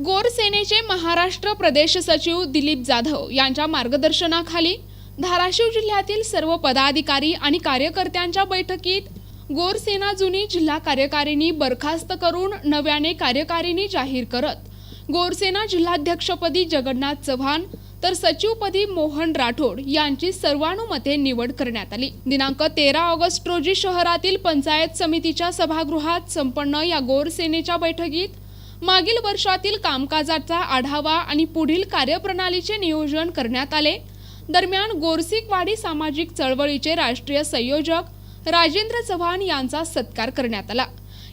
महाराष्ट्र प्रदेश सचिव दिलीप जाधव यांच्या मार्गदर्शनाखाली धाराशिव जिल्ह्यातील सर्व पदाधिकारी आणि कार्यकर्त्यांच्या बैठकीत गोरसेना जुनी जिल्हा कार्यकारिणी बरखास्त करून नव्याने कार्यकारिणी जाहीर करत गोरसेना जिल्हाध्यक्षपदी जगन्नाथ चव्हाण तर सचिवपदी मोहन राठोड यांची सर्वानुमते निवड करण्यात आली. दिनांक तेरा ऑगस्ट रोजी शहरातील पंचायत समितीच्या सभागृहात संपन्न या गोरसेनेच्या बैठकीत मागील वर्षातील कामकाजाचा आढावा आणि पुढील कार्यप्रणालीचे नियोजन करण्यात आले. दरम्यान गोरसिकवाडी सामाजिक चळवळीचे राष्ट्रीय संयोजक राजेंद्र चव्हाण यांचा सत्कार करण्यात आला.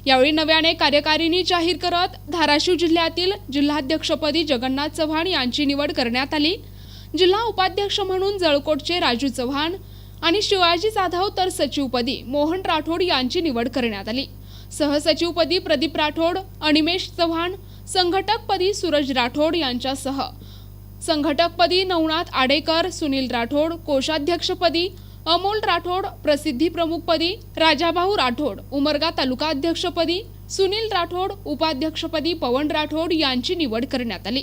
यावेळी नव्याने कार्यकारिणी जाहीर करत धाराशिव जिल्ह्यातील जिल्हाध्यक्षपदी जगन्नाथ चव्हाण यांची निवड करण्यात आली. जिल्हा उपाध्यक्ष म्हणून जळकोटचे राजू चव्हाण आणि शिवाजी जाधव तर सचिवपदी मोहन राठोड यांची निवड करण्यात आली. सहसचिवपदी प्रदीप राठोड अनिमेश चव्हाण संघटकपदी सूरज राठोड यांच्यासह. संघटकपदी नवनाथ आडेकर सुनील राठोड कोषाध्यक्षपदी अमोल राठोड प्रसिद्धी प्रमुखपदी राजाभाऊ राठोड उमरगा तालुका अध्यक्षपदी सुनील राठोड उपाध्यक्षपदी पवन राठोड यांची निवड करण्यात आली.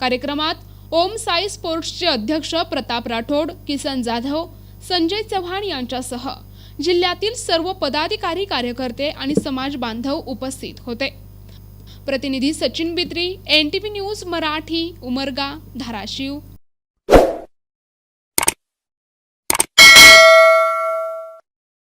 कार्यक्रमात ओम साई स्पोर्ट्सचे अध्यक्ष प्रताप राठोड किसन जाधव संजय चव्हाण यांच्यासह जिल्ह्यातील सर्व पदाधिकारी कार्यकर्ते आणि समाज बांधव उपस्थित होते. प्रतिनिधी Sachin Bitri N T V news Marathi Umarga Dharashiv.